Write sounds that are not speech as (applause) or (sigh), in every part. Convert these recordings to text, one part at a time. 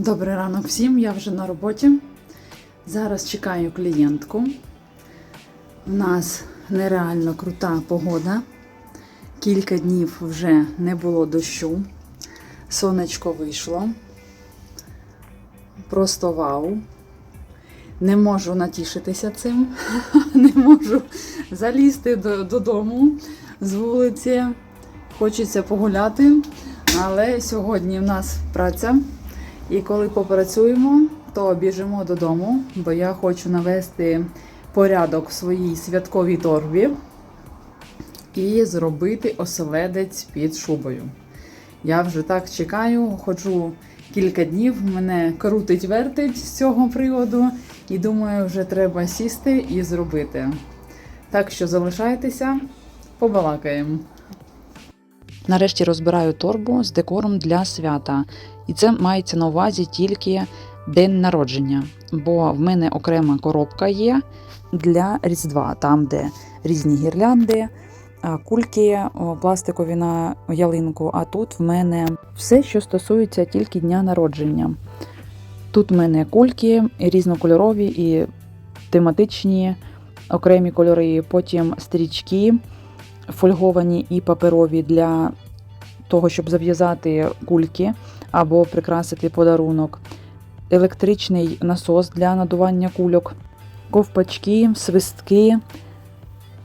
Добрий ранок всім, я вже на роботі. Зараз чекаю клієнтку. У нас нереально крута погода. Кілька днів вже не було дощу. Сонечко вийшло. Просто вау. Не можу натішитися цим. (laughs) Не можу залізти до- додому з вулиці. Хочеться погуляти. Але сьогодні в нас праця. І коли попрацюємо, то біжимо додому, бо я хочу навести порядок в своїй святковій торбі і зробити оселедець під шубою. Я вже так чекаю, ходжу кілька днів, мене крутить вертить з цього приводу, і думаю, вже треба сісти і зробити. Так що залишайтеся, побалакаємо. Нарешті розбираю торбу з декором для свята. І це мається на увазі тільки день народження. Бо в мене окрема коробка є для Різдва, там, де різні гірлянди, кульки пластикові на ялинку. А тут в мене все, що стосується тільки дня народження. Тут в мене кульки різнокольорові і тематичні окремі кольори, потім стрічки фольговані і паперові для того, щоб зав'язати кульки або прикрасити подарунок, електричний насос для надування кульок, ковпачки, свистки,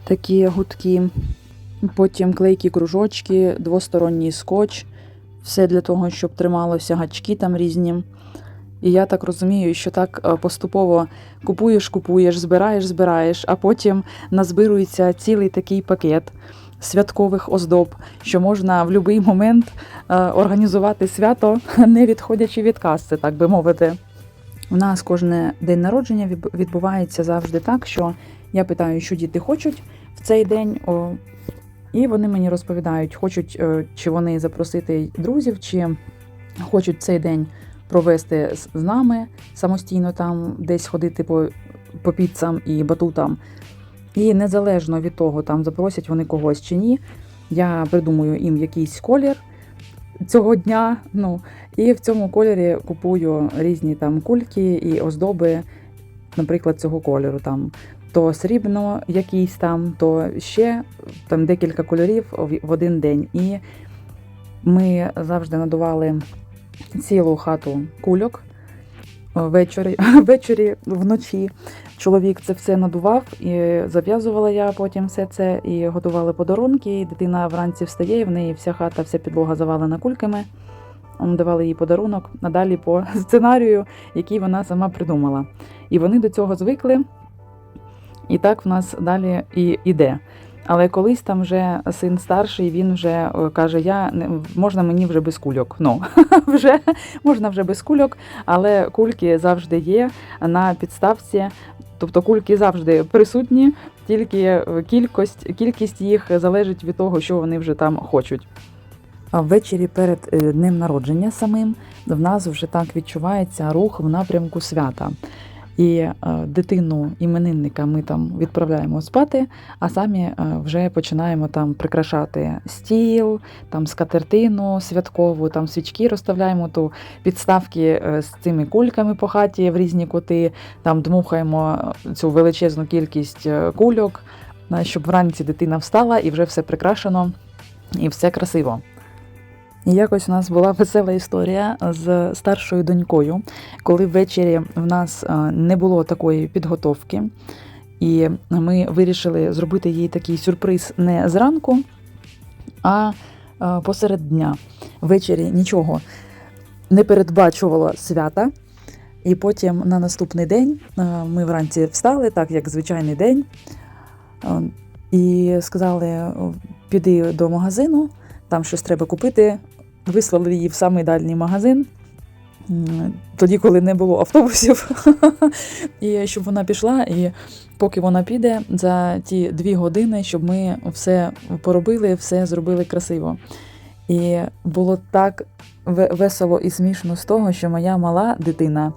такі гудки, потім клейкі кружочки, двосторонній скотч, все для того, щоб трималося гачки там різні. І я так розумію, що так е, поступово купуєш, купуєш, збираєш, збираєш, а потім назбирується цілий такий пакет святкових оздоб, що можна в будь-який момент е, організувати свято, (laughs) не відходячи від каси, так би мовити. У нас кожне день народження відбувається завжди так, що я питаю, що діти хочуть в цей день. І вони мені розповідають, хочуть е, чи вони запросити друзів, чи хочуть цей день провести з нами самостійно там десь ходити по, по піцам і батутам. І незалежно від того, там запросять вони когось чи ні, я придумую їм якийсь колір цього дня. Ну, і в цьому кольорі купую різні там кульки і оздоби, наприклад, цього кольору. Там то срібно якийсь там, то ще там декілька кольорів в один день. І ми завжди надували цілу хату кульок ввечері, (laughs) ввечері вночі. Чоловік це все надував і зав'язувала я потім все це і готували подарунки. І дитина вранці встає, і в неї вся хата, вся підлога завалена кульками. Ми давали їй подарунок надалі по (laughs) сценарію, який вона сама придумала. І вони до цього звикли, і так в нас далі і іде. Але колись там вже син старший, він вже е, каже: Я можна мені вже без кульок. Ну (laughs) вже можна вже без кульок, але кульки завжди є на підставці. Тобто кульки завжди присутні, тільки е, кількість, кількість їх залежить від того, що вони вже там хочуть. Ввечері перед е, днем народження самим в нас вже так відчувається рух в напрямку свята. І е, дитину іменинника ми там відправляємо спати, а самі е, вже починаємо там прикрашати стіл, там скатертину святкову, там свічки розставляємо, ту підставки е, з цими кульками по хаті в різні кути, там дмухаємо цю величезну кількість кульок, щоб вранці дитина встала і вже все прикрашено і все красиво. Якось у нас була весела історія з старшою донькою, коли ввечері в нас е, не було такої підготовки, і ми вирішили зробити їй такий сюрприз не зранку, а е, посеред дня. Ввечері нічого не передбачувало свята. І потім на наступний день е, ми вранці встали, так як звичайний день, і сказали: піди до магазину, там щось треба купити. Вислали її в самий дальній магазин. Тоді, коли не було автобусів, (laughs) і щоб вона пішла, і поки вона піде за ті дві години, щоб ми все поробили, все зробили красиво. І було так весело і смішно з того, що моя мала дитина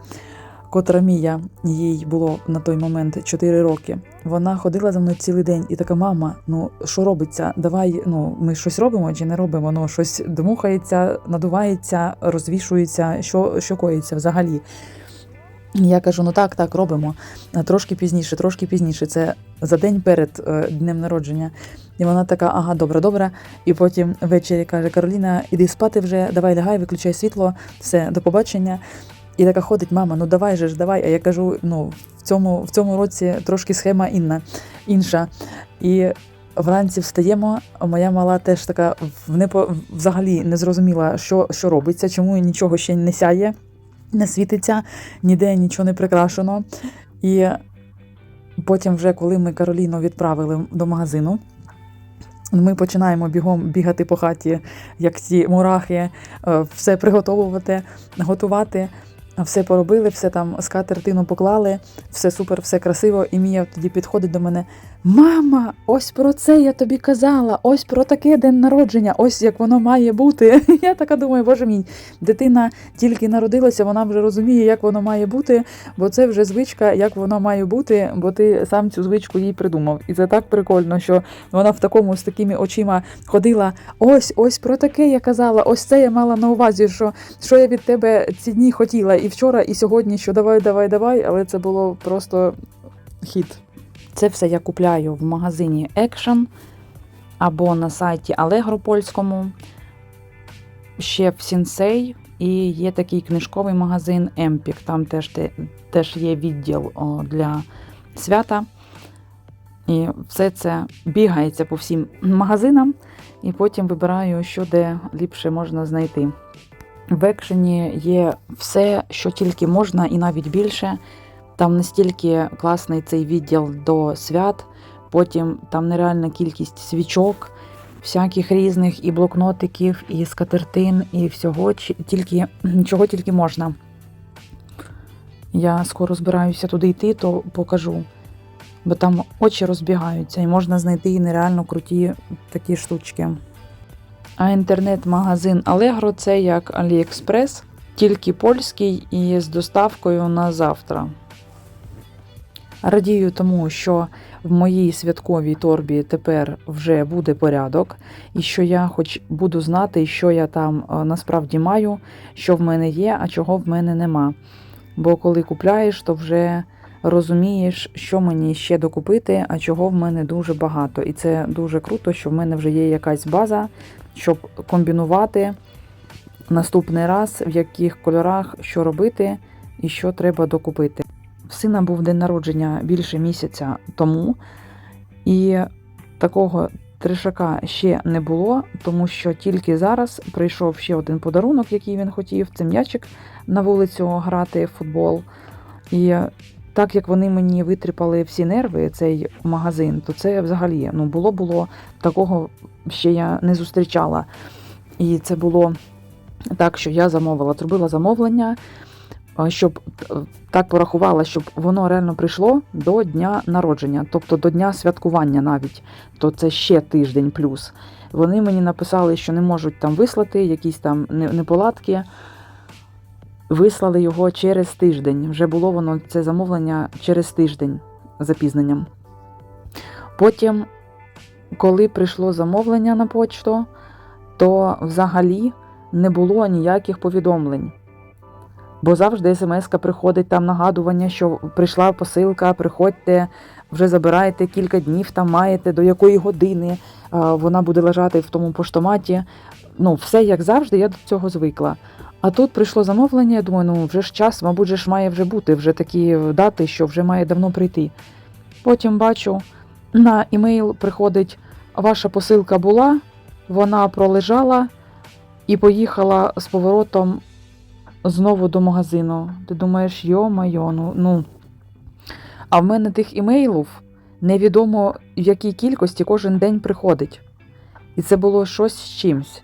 котра Мія, їй було на той момент 4 роки. Вона ходила за мною цілий день і така: мама, ну що робиться? Давай, ну ми щось робимо чи не робимо? Ну щось дмухається, надувається, розвішується, що, що коїться взагалі. Я кажу: ну так, так, робимо. Трошки пізніше, трошки пізніше. Це за день перед е, днем народження. І вона така, ага, добре, добре. І потім ввечері каже: Кароліна, іди спати вже, давай лягай, виключай світло, все, до побачення. І така ходить, мама, ну давай же ж, давай. А я кажу: ну, в цьому, в цьому році трошки схема інна, інша. І вранці встаємо. Моя мала теж така в непо, взагалі не зрозуміла, що, що робиться, чому нічого ще не сяє, не світиться, ніде нічого не прикрашено. І потім, вже коли ми Кароліну відправили до магазину. Ми починаємо бігом бігати по хаті, як ці мурахи, е, все приготовувати, готувати. Все поробили, все там скатертину поклали, все супер, все красиво. І Мія тоді підходить до мене: Мама, ось про це я тобі казала, ось про таке день народження, ось як воно має бути. (laughs) Я така думаю, боже мій, дитина тільки народилася, вона вже розуміє, як воно має бути, бо це вже звичка, як воно має бути, бо ти сам цю звичку їй придумав. І це так прикольно, що вона в такому з такими очима ходила. Ось, ось про таке я казала, ось це я мала на увазі, що, що я від тебе ці дні хотіла і вчора, і сьогодні, що давай, давай, давай, але це було просто хіт. Це все я купляю в магазині Action або на сайті Allegro польському, ще в Сінсей, і є такий книжковий магазин Empik. Там теж, теж є відділ для свята. І все це бігається по всім магазинам, і потім вибираю, що де ліпше можна знайти. В екшені є все, що тільки можна, і навіть більше. Там настільки класний цей відділ до свят, потім там нереальна кількість свічок, всяких різних і блокнотиків, і скатертин, і всього, тільки, (clears throat) чого тільки можна. Я скоро збираюся туди йти, то покажу. Бо там очі розбігаються і можна знайти нереально круті такі штучки. А інтернет-магазин Allegro це як AliExpress, тільки польський і з доставкою на завтра. Радію тому, що в моїй святковій торбі тепер вже буде порядок, і що я хоч буду знати, що я там е, насправді маю, що в мене є, а чого в мене нема. Бо коли купляєш, то вже розумієш, що мені ще докупити, а чого в мене дуже багато. І це дуже круто, що в мене вже є якась база, щоб комбінувати наступний раз, в яких кольорах що робити і що треба докупити. В сина був день народження більше місяця тому, і такого тришака ще не було, тому що тільки зараз прийшов ще один подарунок, який він хотів. Це м'ячик на вулицю грати в футбол. І так як вони мені витріпали всі нерви, цей магазин, то це взагалі ну було було такого ще я не зустрічала. І це було так, що я замовила, зробила замовлення, щоб е, так порахувала, щоб воно реально прийшло до дня народження, тобто до дня святкування навіть, то це ще тиждень плюс. Вони мені написали, що не можуть там вислати якісь там не- неполадки. Вислали його через тиждень. Вже було воно це замовлення через тиждень запізненням. Потім, коли прийшло замовлення на почту, то взагалі не було ніяких повідомлень. Бо завжди смс-ка приходить там нагадування, що прийшла посилка, приходьте, вже забирайте кілька днів, там маєте, до якої години вона буде лежати в тому поштоматі. Ну, все як завжди, я до цього звикла. А тут прийшло замовлення, я думаю, ну вже ж час, мабуть, же ж має вже бути, вже такі дати, що вже має давно прийти. Потім бачу, на імейл приходить, ваша посилка була, вона пролежала і поїхала з поворотом знову до магазину. Ти думаєш, йо-майо, ну, ну. А в мене тих імейлів невідомо в якій кількості кожен день приходить. І це було щось з чимсь.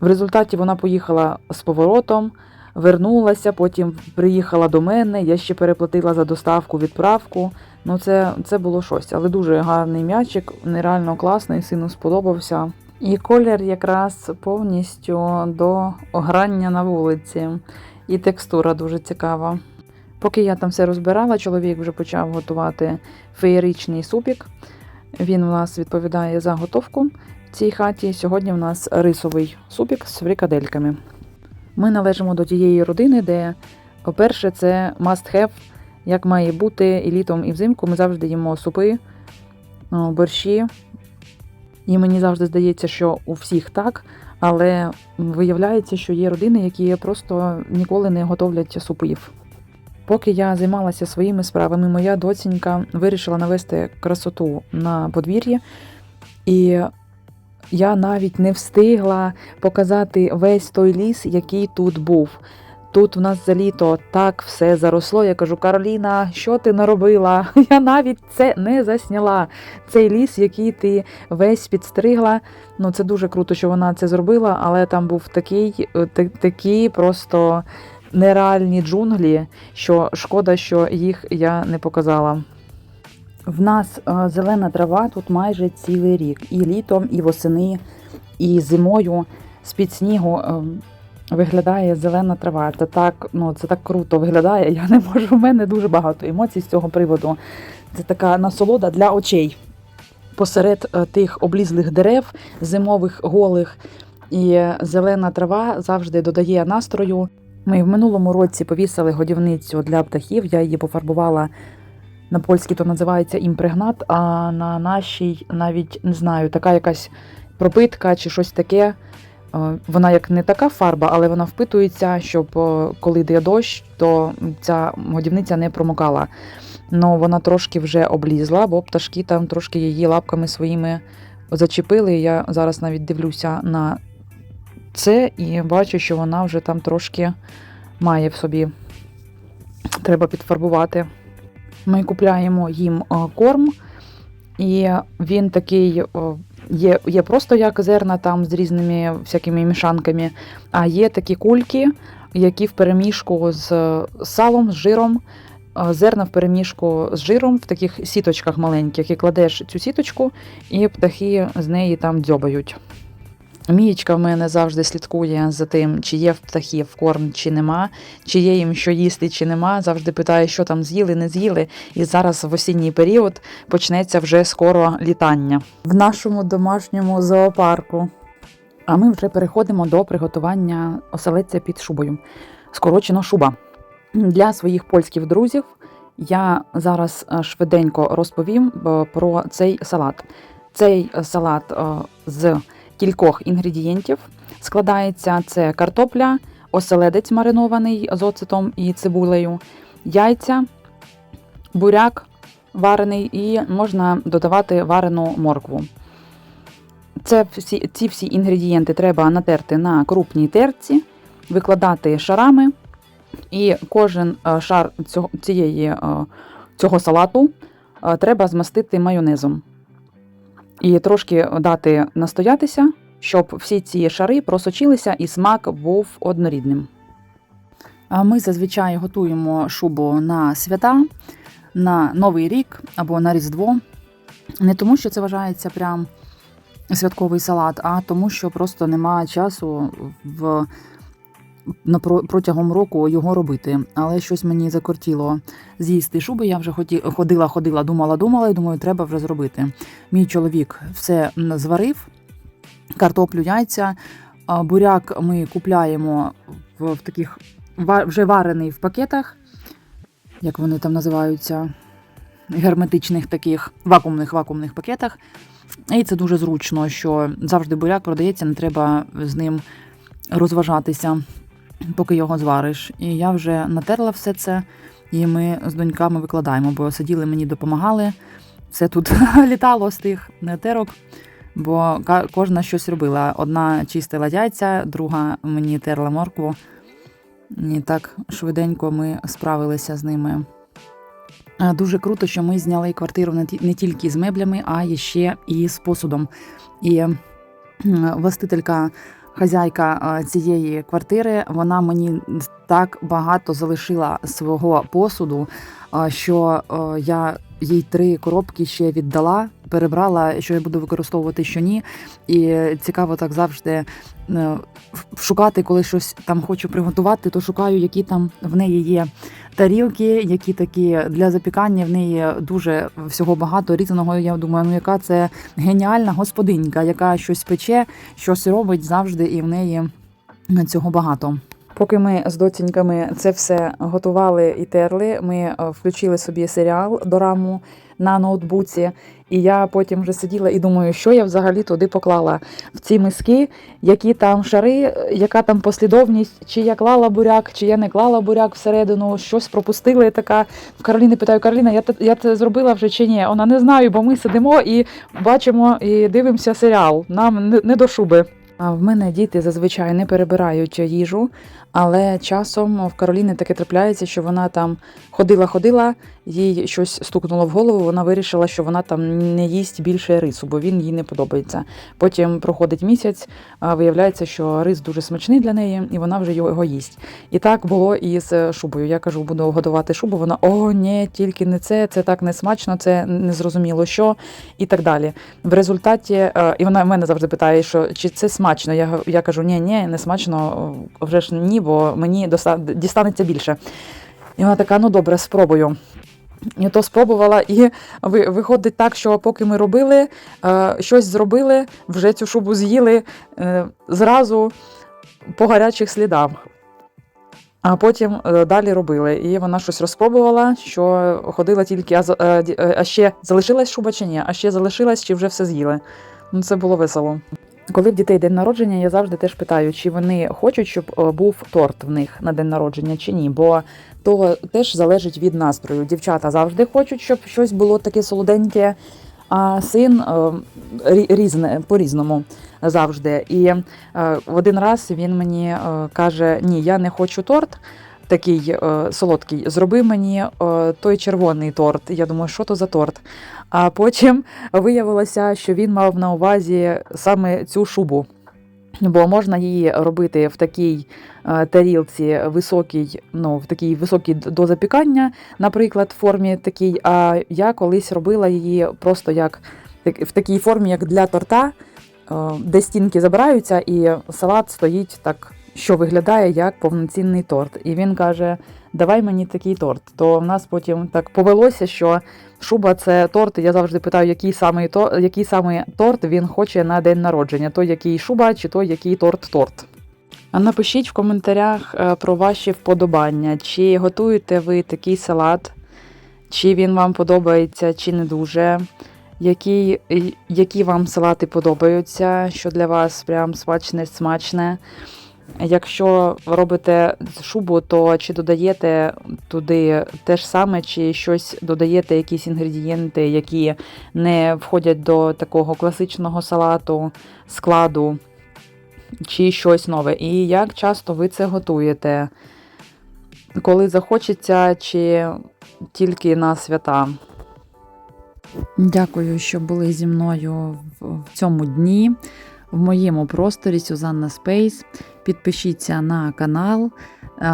В результаті вона поїхала з поворотом, вернулася, потім приїхала до мене. Я ще переплатила за доставку, відправку. Ну, це, це було щось. Але дуже гарний м'ячик, нереально класний, сину сподобався. І колір якраз повністю до грання на вулиці. І текстура дуже цікава. Поки я там все розбирала, чоловік вже почав готувати феєричний супік. Він у нас відповідає за готовку в цій хаті. Сьогодні у нас рисовий супік з фрикадельками. Ми належимо до тієї родини, де, по-перше, це must have, як має бути і літом, і взимку. Ми завжди їмо супи, борщі. І мені завжди здається, що у всіх так, але виявляється, що є родини, які просто ніколи не готовлять супів. Поки я займалася своїми справами, моя доцінька вирішила навести красоту на подвір'ї, і я навіть не встигла показати весь той ліс, який тут був. Тут в нас за літо так все заросло. Я кажу, Кароліна, що ти наробила? (laughs) Я навіть це не засняла. Цей ліс, який ти весь підстригла. Ну це дуже круто, що вона це зробила, але там був такий, е, та- такі просто нереальні джунглі, що шкода, що їх я не показала. В нас е, зелена трава тут майже цілий рік. І літом, і восени, і зимою з-під снігу е, виглядає зелена трава. Це так, ну, це так круто виглядає. Я не можу. У мене дуже багато емоцій з цього приводу. Це така насолода для очей. Посеред е, тих облізлих дерев, зимових голих, і зелена трава завжди додає настрою. Ми в минулому році повісили годівницю для птахів. Я її пофарбувала на польській, то називається імпрегнат, а на нашій навіть не знаю, така якась пропитка чи щось таке. Е, Вона як не така фарба, але вона впитується, щоб е, коли йде дощ, то ця годівниця не промокала. Ну вона трошки вже облізла, бо пташки там трошки її лапками своїми зачепили. Я зараз навіть дивлюся на це і бачу, що вона вже там трошки має в собі. Треба підфарбувати. Ми купляємо їм е, корм, і він такий є, є просто як зерна там з різними всякими мішанками, а є такі кульки, які в перемішку з салом, з жиром. е, Зерна в перемішку з жиром в таких сіточках маленьких, і кладеш цю сіточку, і птахи з неї там дзьобають. Мієчка в мене завжди слідкує за тим, чи є в птахів корм, чи нема, чи є їм що їсти, чи нема. Завжди питає, що там з'їли, не з'їли. І зараз в осінній період почнеться вже скоро літання в нашому домашньому зоопарку. А ми вже переходимо до приготування оселедця під шубою. Скорочено шуба. Для своїх польських друзів я зараз е, швиденько розповім е, про цей салат. Цей салат е, з кількох інгредієнтів складається: це картопля, оселедець маринований з оцетом і цибулею, яйця, буряк варений і можна додавати варену моркву. Це всі, ці всі інгредієнти треба натерти на крупній терці, викладати шарами, і кожен е, шар цього, цієї, е, цього салату е, треба змастити майонезом. І трошки дати настоятися, щоб всі ці шари просочилися і смак був однорідним. А Ми зазвичай готуємо шубу на свята, на Новий рік або на Різдво. Не тому, що це вважається прям святковий салат, а тому, що просто немає часу в, протягом року його робити. Але щось мені закортіло з'їсти шуби. Я вже ходила, ходила, думала, думала, і думаю, треба вже зробити. Мій чоловік все зварив, картоплю, яйця. Буряк ми купляємо в таких вже варений в пакетах, як вони там називаються, герметичних таких вакуумних вакуумних пакетах. І це дуже зручно, що завжди буряк продається, не треба з ним розважатися, поки його звариш. І я вже натерла все це, і ми з доньками викладаємо, бо сиділи мені допомагали. Все тут (laughs) літало з тих терок, бо кожна щось робила. Одна чистила яйця, друга мені терла моркву. І так швиденько ми справилися з ними. Е, Дуже круто, що ми зняли квартиру не тільки з меблями, а ще і з посудом. І е, властителька, хазяйка е, цієї квартири, вона мені так багато залишила свого посуду, е, що е, я їй три коробки ще віддала, перебрала, що я буду використовувати, що ні. І цікаво так завжди е, шукати, коли щось там хочу приготувати, то шукаю, які там в неї є тарілки, які такі для запікання. В неї дуже всього багато різного. Я думаю, ну яка це геніальна господинька, яка щось пече, щось робить завжди, і в неї цього багато. Поки ми з доціньками це все готували і терли, ми е, включили собі серіал дораму на ноутбуці. І я потім вже сиділа і думаю, що я взагалі туди поклала в ці миски, які там шари, е, яка там послідовність, чи я клала буряк, чи я не клала буряк всередину, щось пропустила. Я така в Кароліни питаю: Кароліна, я, я це зробила вже чи ні? Вона не знаю, бо ми сидимо і бачимо і дивимося серіал. Нам не до шуби. А в мене діти зазвичай не перебирають їжу, але часом в Кароліни таке трапляється, що вона там ходила-ходила, їй щось стукнуло в голову. Вона вирішила, що вона там не їсть більше рису, бо він їй не подобається. Потім проходить місяць, виявляється, що рис дуже смачний для неї, і вона вже його їсть. І так було і з шубою. Я кажу, буду годувати шубу. Вона о, ні, тільки не це, це так не смачно, це не зрозуміло що, і так далі. В результаті, і вона в мене завжди питає, що чи це смачно. Я, я кажу, ні, ні, не смачно, вже ж ні, бо мені дістанеться більше. І вона така, ну добре, спробую. І то спробувала, і виходить так, що поки ми робили, е, щось зробили, вже цю шубу з'їли е, зразу по гарячих слідам. А потім е, далі робили. І вона щось розпробувала, що ходила тільки, а, е, а ще залишилась шуба чи ні? А ще залишилась, чи вже все з'їли. Ну, це було весело. Коли в дітей день народження, я завжди теж питаю, чи вони хочуть, щоб е, був торт в них на день народження, чи ні. Бо то теж залежить від настрою. Дівчата завжди хочуть, щоб щось було таке солоденьке, а син е, різне по-різному завжди. І е, один раз він мені каже: Ні, я не хочу торт. Такий е, солодкий, зроби мені е, той червоний торт. Я думаю, що то за торт? А потім виявилося, що він мав на увазі саме цю шубу. Бо можна її робити в такій е, тарілці високій, ну в такій високій до запікання, наприклад, в формі такій. А я колись робила її просто як в такій формі, як для торта, е, де стінки забираються, і салат стоїть так, що виглядає як повноцінний торт. І він каже: Давай мені такий торт. То в нас потім так повелося, що шуба це торт. Я завжди питаю, який саме то, який саме торт він хоче на день народження. Той, який шуба, чи той, який торт-торт. А напишіть в коментарях е, про ваші вподобання, чи готуєте ви такий салат, чи він вам подобається, чи не дуже. Які, які вам салати подобаються, що для вас прям смачне, смачне. Якщо робите шубу, то чи додаєте туди те ж саме, чи щось додаєте якісь інгредієнти, які не входять до такого класичного салату, складу, чи щось нове. І як часто ви це готуєте? Коли захочеться, чи тільки на свята? Дякую, що були зі мною в цьому дні. В моєму просторі Сюзанна Спейс. Підпишіться на канал.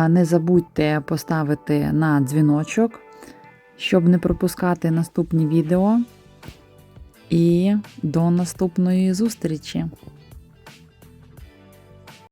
Не забудьте поставити на дзвіночок, щоб не пропускати наступні відео. І до наступної зустрічі!